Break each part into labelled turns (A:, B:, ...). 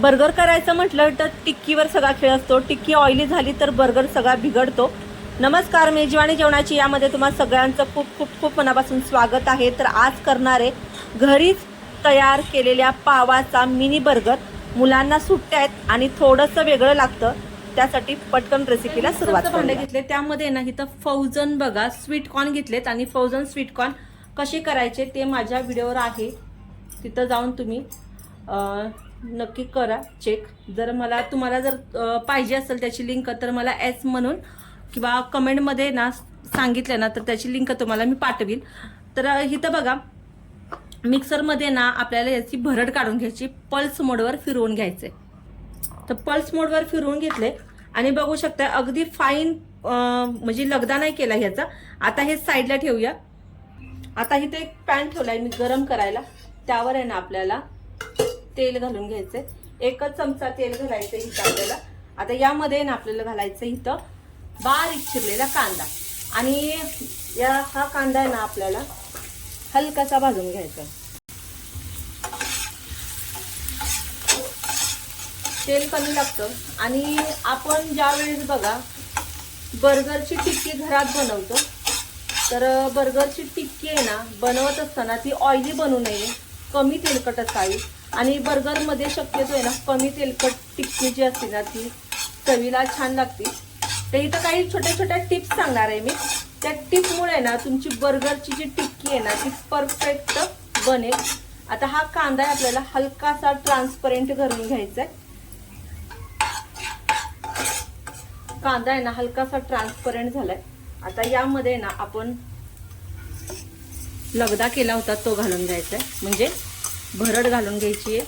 A: Burger करायचं म्हटलं तर टिक्कीवर सगळा खेळ असतो. टिक्की ऑइली झाली तर बर्गर सगळा बिघडतो. नमस्कार मेजवानी जेवणाची यामध्ये तुम्हाला सगळ्यांचं खूप खूप खूप मनापासून स्वागत आहे. तर आज करणारे घरीच तयार केलेल्या पावाचा मिनी बर्गर मुलांना सुट्ट्या आहेत आणि थोडंसं वेगळं लागतं. त्यासाठी पटकन रेसिपीला सुरुवात भांडे घेतले. त्यामध्ये ना इथं फौजन बघा स्वीट कॉर्न घेतलेत आणि फौजन स्वीट कॉर्न कसे करायचे ते माझ्या व्हिडिओवर आहे. तिथं जाऊन तुम्ही नक्की करा चेक जर मला तुम्हाला जर पाहिजे असेल त्याची लिंक तर मला एस म्हणून किंवा कमेंटमध्ये ना सांगितलं ना तर त्याची लिंक तुम्हाला मी पाठवील तर इथं बघा मिक्सरमध्ये ना आपल्याला याची भरड काढून घ्यायची पल्स मोडवर फिरवून घ्यायचे. तर पल्स मोडवर फिरवून घेतले आणि बघू शकता अगदी फाईन म्हणजे लगदा नाही केला ह्याचा. आता हे साईडला ठेवूया. आता इथे एक पॅन ठेवला आहे मी गरम करायला. त्यावर आहे ना आपल्याला तेल घालून घ्यायचंय. एकच चमचा तेल घालायचं इथं आपल्याला. आता यामध्ये ना आपल्याला घालायचं इथं बारीक चिरलेला कांदा. आणि या हा कांदा आहे ना आपल्याला हलकासा भाजून घ्यायचा. तेल कमी लागतं. आणि आपण ज्या वेळेस बघा बर्गरची टिक्की घरात बनवतो तर बर्गरची टिक्की आहे ना बनवत असताना ती ऑइली बनू नये. कमी तेलकट असावी. आणि बर्गरमध्ये शक्यतो आहे ना कमी तेलकट टिक्की जी असते ना ती चवीला छान लागते. तर इथं काही छोट्या छोट्या टिप्स सांगणार आहे मी. त्या टिपमुळे ना तुमची बर्गरची जी टिक्की आहे ना ती परफेक्ट बनेल. आता हा कांदा आहे आपल्याला हलकासा ट्रान्सपरेंट करून घ्यायचा आहे कांदा आहे ना हलकासा ट्रान्सपरंट झालाय. आता यामध्ये ना आपण लगदा केला होता तो घालून घ्यायचा आहे म्हणजे भरड घालून घ्यायची आहे.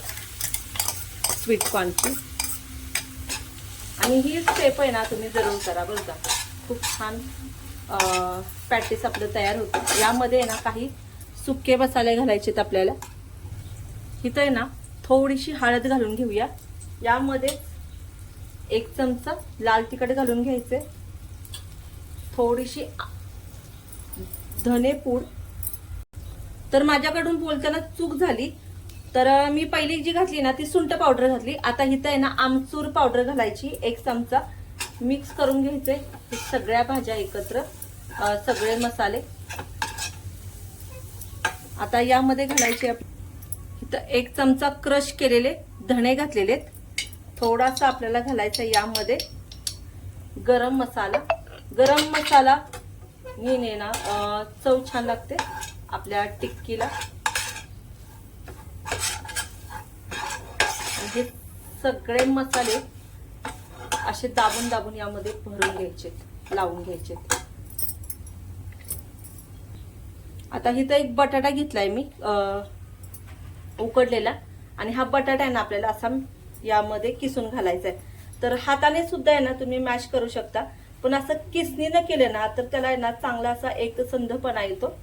A: स्वीट कॉर्नची आणि ही स्टेप आहे ना तुम्ही जरूर करा बरं का. खूप छान पॅटीस आपलं तयार होतं. यामध्ये आहे ना काही सुके मसाले घालायचे आहेत आपल्याला. इथं आहे ना थोडीशी हळद घालून घेऊया. यामध्ये एक चमचा लाल तिखट घालून घ्यायचे. थोडीशी धनेपूड. तर माझ्याकडून बोलताना चूक झाली. तर मी पहिली जी घातली ना ती सुंट पावडर घातली. आता इथं आहे ना आमचूर पावडर घालायची. एक चमचा मिक्स करून घ्यायचे सगळ्या भाज्या एकत्र सगळे मसाले. आता यामध्ये घालायचे आप- इथं एक चमचा क्रश केलेले धणे घातलेले आहेत थोडासा आपल्याला घालायचा यामध्ये गरम मसाला. गरम मसाला ने ना चव छान लागते आपल्या टिक्कीला. हे सगळे मसाले असे दाबून दाबून यामध्ये भरून घ्यायचे लावून घ्यायचे. आता इथं एक बटाटा घेतलाय मी उकडलेला. आणि हा बटाटा आहे ना आपल्याला असा यामध्ये किसून घालायचा आहे. तर हाताने सुद्धा आहे ना तुम्ही मॅश करू शकता. पण असं किसनीनं केलं ना तर त्याला आहे ना चांगला असा एक संधपणा येतो.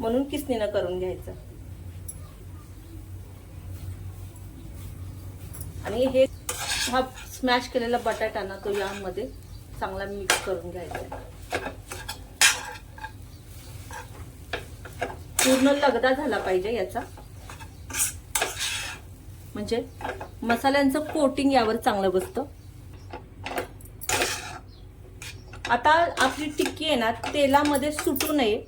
A: म्हणून किसनीनं करून घ्यायचं. आणि हे हा स्मॅश केलेला बटाटा ना तो यामध्ये चांगला मिक्स करून घ्यायचा पूर्ण लगदा झाला पाहिजे याचा. म्हणजे मसाल्यांचं कोटिंग यावर चांगलं बसतं. आता आपली टिक्की आहे ना तेलामध्ये सुटू नये.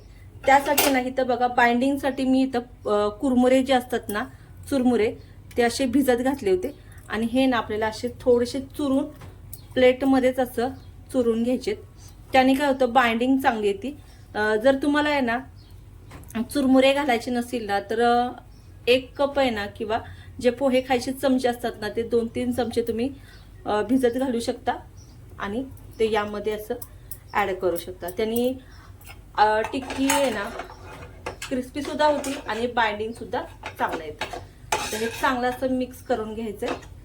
A: त्यासाठी नाही तर बघा बाइंडिंगसाठी मी इथं कुरमुरे जे असतात ना चुरमुरे ते असे भिजत घातले होते. आणि हे ना आपल्याला असे थोडेसे चुरून प्लेटमध्येच असं चुरून घ्यायचे त्याने काय होतं बाइंडिंग चांगली येते. जर तुम्हाला आहे ना चुरमुरे घालायचे नसतील ना तर एक कप आहे ना किंवा जे पोहे खायचे चमचे असतात ना ते दोन तीन चमचे तुम्ही भिजत घालू शकता आणि ते यामध्ये असं ॲड करू शकता. त्यांनी टिक्की आहे ना क्रिस्पीसुद्धा होती आणि बाइंडिंगसुद्धा चांगलं येतं. तर हे चांगलं असं मिक्स करून घ्यायचं आहे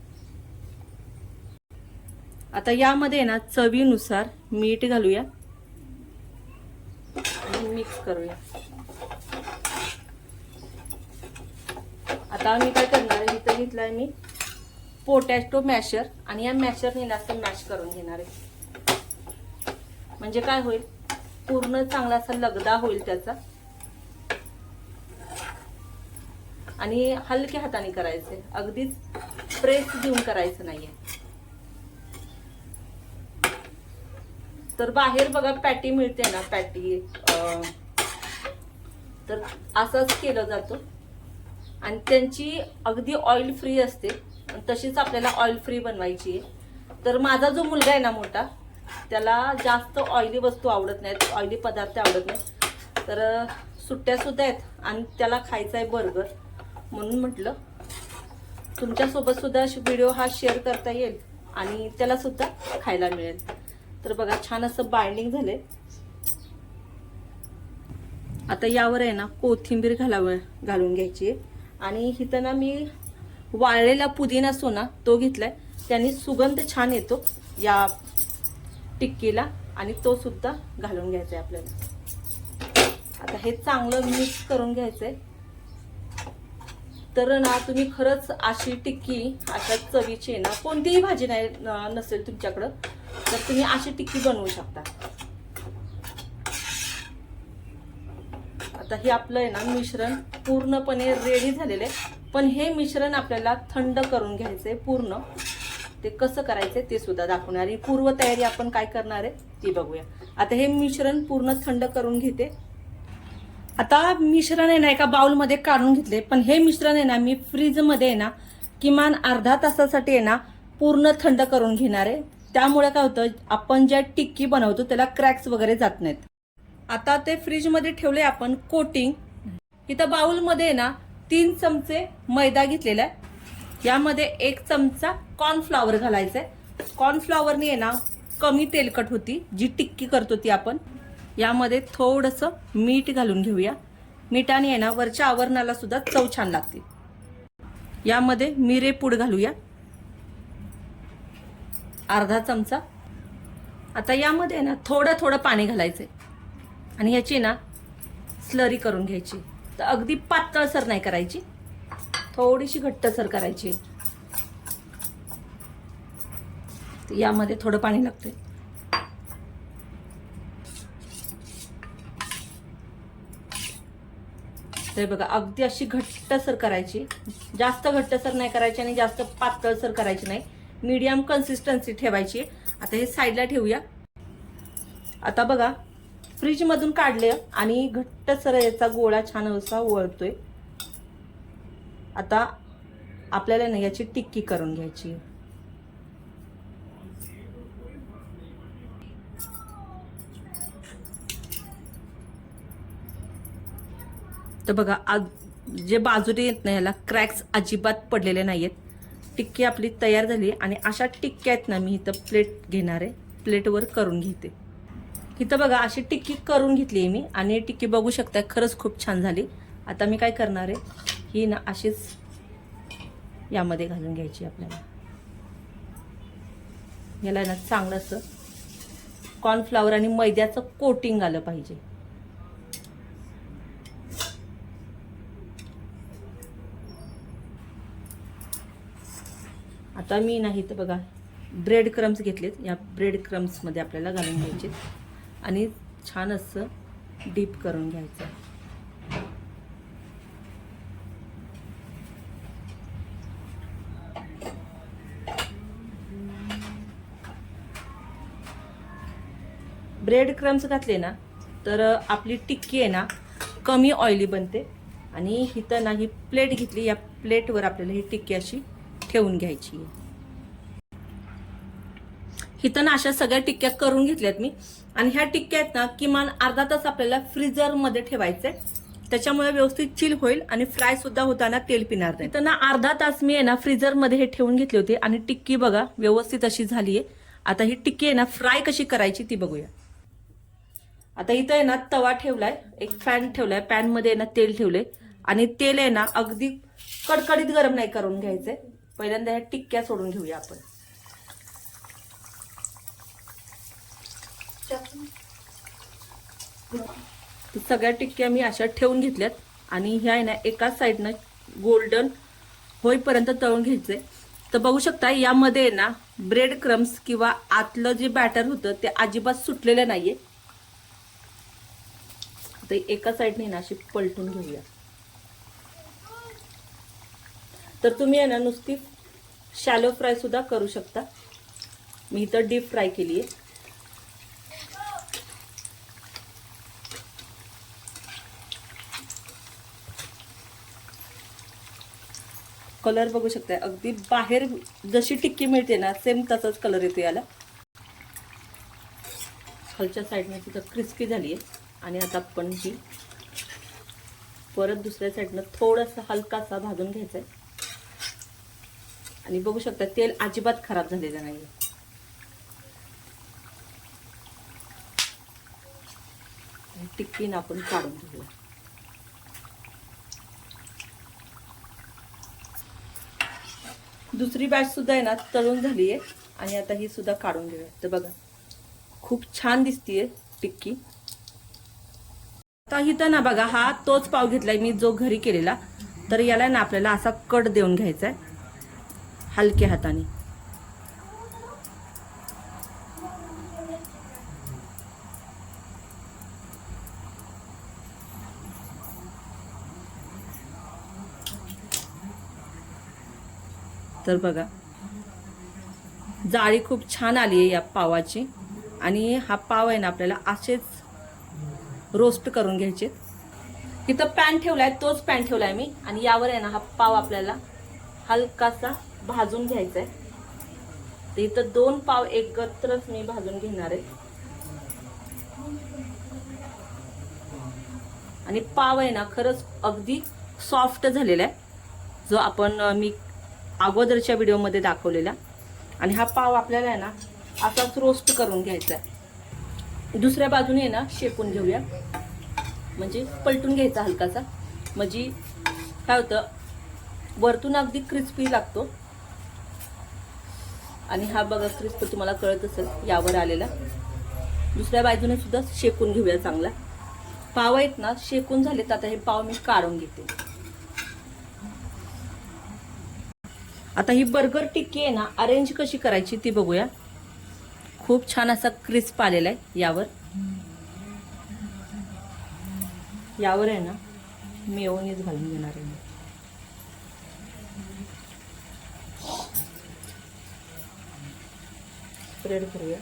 A: आता यामध्ये आहे ना चवीनुसार मीठ घालूया. आणि मिक्स करूया. आता मी काय करणार आहे? इथं घेतलाय मी पोटॅटो मॅशर आणि या मॅशरने ना असं मॅश करून घेणार आहे. म्हणजे काय होईल? पूर्ण चांगला असा लगदा होईल त्याचा. आणि हलक्या हाताने करायचे अगदीच प्रेस देऊन करायचं नाही आहे तर बाहेर बघा पॅटी मिळते ना पॅटी तर असंच केलं जातं. आणि त्यांची अगदी ऑइल फ्री असते. तशीच आपल्याला ऑइल फ्री बनवायची आहे. तर माझा जो मुलगा आहे ना मोठा त्याला जास्त ऑइली वस्तू आवडत नाहीत ऑइली पदार्थ आवडत नाहीत. तर सुट्ट्यासुद्धा आहेत आणि त्याला खायचा आहे बर्गर म्हणून म्हटलं. तुमच्यासोबतसुद्धा व्हिडिओ हा शेअर करता येईल आणि त्यालासुद्धा खायला मिळेल. तर बघा छान असं बाइंडिंग झालंय. आता यावर आहे ना कोथिंबीर घालाव घालून घ्यायची. आहे. आणि इथं ना मी वाळलेला पुदिना असतो ना तो घेतलाय. त्याने सुगंध छान येतो या टिक्कीला आणि तो सुद्धा घालून घ्यायचा आहे आपल्याला. आता हे चांगलं मिक्स करून घ्यायचंय. तर ना तुम्ही खरंच अशी टिक्की अशा चवीची आहे ना कोणतीही भाजी नाही नसेल तुमच्याकडं. तर तुम्ही अशी टिक्की बनवू शकता. आता हे आपलं आहे ना मिश्रण पूर्णपणे रेडी झालेलं आहे. पण हे मिश्रण आपल्याला थंड करून घ्यायचं आहे पूर्ण. ते कसं करायचं ते सुद्धा दाखवणार आहे. पूर्वतयारी आपण काय करणार आहे ती बघूया. आता हे मिश्रण पूर्ण थंड करून घेते. आता मिश्रण आहे ना एका बाउलमध्ये काढून घेतले. पण हे मिश्रण आहे ना मी फ्रीजमध्ये आहे ना किमान अर्धा तासासाठी आहे ना पूर्ण थंड करून घेणार आहे. त्यामुळे काय होतं आपण ज्या टिक्की बनवतो त्याला क्रॅक्स वगैरे जात नाहीत. आता ते फ्रीजमध्ये ठेवले आपण कोटिंग. इथं बाउलमध्ये आहे ना तीन चमचे मैदा घेतलेला आहे. यामध्ये एक चमचा कॉर्नफ्लॉवर घालायचा आहे. कॉर्नफ्लॉवरने आहे ना कमी तेलकट होती जी टिक्की करतो ती आपण. यामध्ये थोडंसं मीठ घालून घेऊया. मिठाने आहे ना वरच्या आवरणाला सुद्धा चव छान लागते. यामध्ये मिरे पूड घालूया. अर्धा चमचा. आता यामध्ये आहे ना थोडं थोडं पाणी घालायचं आणि ह्याची ना स्लरी करून घ्यायची. तर अगदी पातळसर नाही करायची. थोडीशी घट्टसर करायची. यामध्ये थोडं पाणी लागतंय. तर बघा अगदी अशी घट्टसर करायची. जास्त घट्टसर नाही करायची आणि जास्त पातळसर करायची नाही. मीडियम कन्सिस्टन्सी ठेवायची. आता हे साईडला ठेवूया. आता बघा फ्रीजमधून काढले आणि घट्टसर याचा गोळा छान असा वळतोय. आता आपल्याला ना याची टिक्की करून घ्यायची. तर बघा आज जे बाजूने येत नाही याला क्रॅक्स अजिबात पडलेले नाहीयेत. टिक्की आपली तयार झाली आणि अशा टिक्क्या आहेत ना मी इथं प्लेट घेणार आहे. प्लेटवर करून घेते. इथं बघा अशी टिक्की करून घेतली आहे मी आणि टिक्की बघू शकता खरंच खूप छान झाली. आता मी काय करणार आहे ही ना अशीच यामध्ये घालून घ्यायची आपल्याला. याला ना चांगलं असं कॉर्नफ्लावर आणि मैद्याचं कोटिंग आलं पाहिजे. आता मी नाही तर बघा ब्रेड क्रम्स घेतलेत. या ब्रेड क्रम्समध्ये आपल्याला घालून घ्यायचे. आणि छान असं डीप करून घ्यायचं. ब्रेड क्रम्स घातले ना तर आपली टिक्की आहे ना कमी ऑइली बनते. आणि इथं ना ही प्लेट घेतली या प्लेटवर आपल्याला ही टिक्की अशी ठेवून घ्यायची आहे. इथं ना अशा सगळ्या टिक्क्या करून घेतल्यात मी. आणि ह्या टिक्क्या आहेत ना किमान अर्धा तास आपल्याला फ्रीजरमध्ये ठेवायचे त्याच्यामुळे व्यवस्थित चिल होईल आणि फ्राय सुद्धा होताना तेल पिणार नाही. तर ना अर्धा तास मी आहे ना फ्रीजरमध्ये हे ठेवून घेतले होते आणि टिक्की बघा व्यवस्थित अशी झाली आहे आता ही टिक्की आहे ना फ्राय कशी करायची ती बघूया. आता इथं आहे ना तवा ठेवलाय एक फॅन ठेवलाय पॅनमध्ये आहे ना तेल ठेवले आणि तेल आहे ना अगदी कडकडीत गरम नाही करून घ्यायचंय. पहिल्यांदा ह्या टिक्क्या सोडून घेऊया आपण. सगळ्या टिक्क्या मी अशा ठेवून घेतल्यात आणि ह्या आहे ना एकाच साईडनं गोल्डन होईपर्यंत तळून घ्यायचंय. तर बघू शकता यामध्ये आहे ना ब्रेड क्रम्स किंवा आतलं जे बॅटर होतं ते अजिबात सुटलेलं नाहीये. तर एका साईडने ना अशी पलटून घेऊया. तर तुम्ही आहे ना नुसती शॅलो फ्राय सुद्धा करू शकता. मी इथं डीप फ्राय केली आहे कलर बघू शकता अगदी बाहेर जशी टिक्की मिळते ना सेम तसाच कलर येतो याला. खालच्या साईडने सुद्धा क्रिस्पी झाली आहे आणि आता आपण जी परत दुसऱ्या साईडनं थोडासा हलकासा भाजून घ्यायचा आहे आणि बघू शकता तेल अजिबात खराब झालेलं नाही टिक्कीनं आपण काढून घेऊया. दुसरी बॅच सुद्धा आहे ना तळून झाली आहे. आणि आता ही सुद्धा काढून घेऊया. तर बघा खूप छान दिसतीये टिक्की. आता इथं ना बघा हा तोच पाव घेतलाय मी जो घरी केलेला. तर याला ना आपल्याला असा कट देऊन घ्यायचा आहे हलक्या हाताने. तर बघा. जाळी खूप छान आली आहे या पावाची. आणि हा पाव आहे ना आपल्याला असेच रोस्ट करून घ्यायचे. इथं पॅन ठेवला आहे तोच पॅन ठेवला आहे मी. आणि यावर आहे ना हा पाव आपल्याला हलकासा भाजून घ्यायचा आहे तर इथं दोन पाव एकत्रच मी भाजून घेणार आहे. आणि पाव आहे ना खरंच अगदी सॉफ्ट झालेला आहे जो आपण मी अगोदरच्या व्हिडिओमध्ये दाखवलेला. आणि हा पाव आपल्याला आहे ना असाच रोस्ट करून घ्यायचा आहे. दुसऱ्या बाजूने आहे ना शेकून घेऊया. म्हणजे पलटून घ्यायचा हलकासा. म्हणजे काय होतं वरतून अगदी क्रिस्पी लागतो. आणि हा बघा क्रिस्प तुम्हाला कळत असेल यावर आलेला. दुसऱ्या बाजूने सुद्धा शेकून घेऊया चांगला. पाव आहेत ना शेकून झालेत. आता हे पाव मी काढून घेते. आता ही बर्गर टिक्की आहे ना अरेंज कशी करायची ती बघूया. खूप छान असा क्रिस्प आलेला आहे यावर. यावर आहे ना मेयोनीज घालून घेणार आहे मी. स्प्रेड करूया.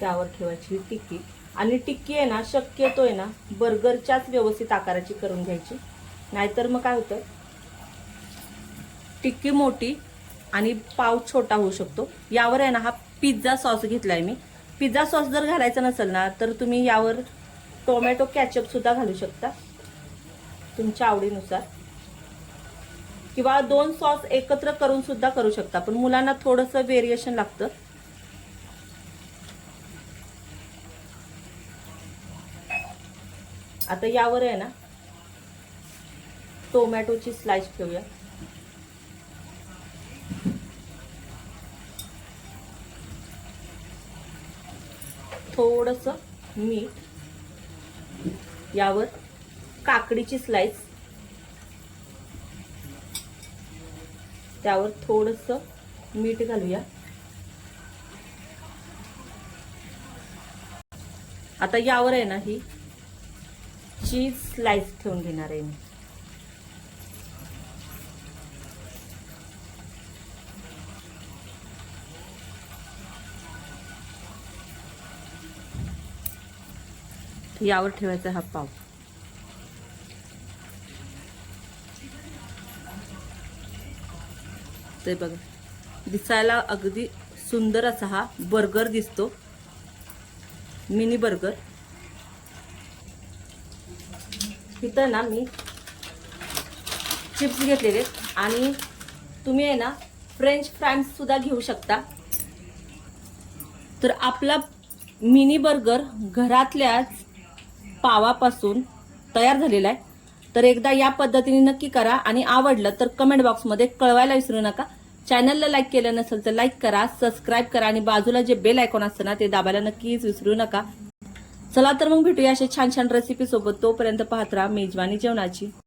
A: त्यावर ठेवायची ही टिक्की. आणि टिक्की आहे ना शक्यतो आहे ना बर्गरच्याच व्यवस्थित आकाराची करून घ्यायची. नाहीतर मग काय होतं? टिक्की मोठी आणि पाव छोटा होऊ शकतो. यावर आहे ना हा पिझ्झा सॉस घेतला आहे मी. पिझ्झा सॉस जर घालायचा नसेल ना तर तुम्ही यावर टोमॅटो कॅचअपसुद्धा घालू शकता. तुमच्या आवडीनुसार. किंवा दोन सॉस एकत्र करून सुद्धा करू शकता पण मुलांना थोडंसं व्हेरिएशन लागतं. आता यावर आहे ना टोमॅटोची स्लाइस ठेवूया. थोडस मीठ यावर काकडीची स्लाइस त्यावर थोडस मीठ घालूया. आता यावर आहे ना ही चीज स्लाइस ठेवून घेणार आहे मी. यावर ठेवायचा हा पाव. ते बघा दिसायला अगदी सुंदर असा हा बर्गर दिसतो. Mini burger. इथं ना मी चिप्स घेतलेले आणि तुम्ही आहे ना फ्रेंच फ्राईम्ससुद्धा घेऊ शकता. तर आपला मिनी बर्गर घरातल्याच पावापासून तयार झालेला आहे. तर एकदा या पद्धतीने नक्की करा आणि आवडलं तर कमेंट बॉक्समध्ये कळवायला विसरू नका. चॅनलला लाईक केलं नसेल तर लाईक करा सबस्क्राईब करा आणि बाजूला जे बेल आयकॉन असतं ना ते दाबायला नक्कीच विसरू नका. चला तर मग भेटूया अशा छान छान रेसिपी सोबत. तोपर्यंत पाहत राहा मेजवानी जेवणाची.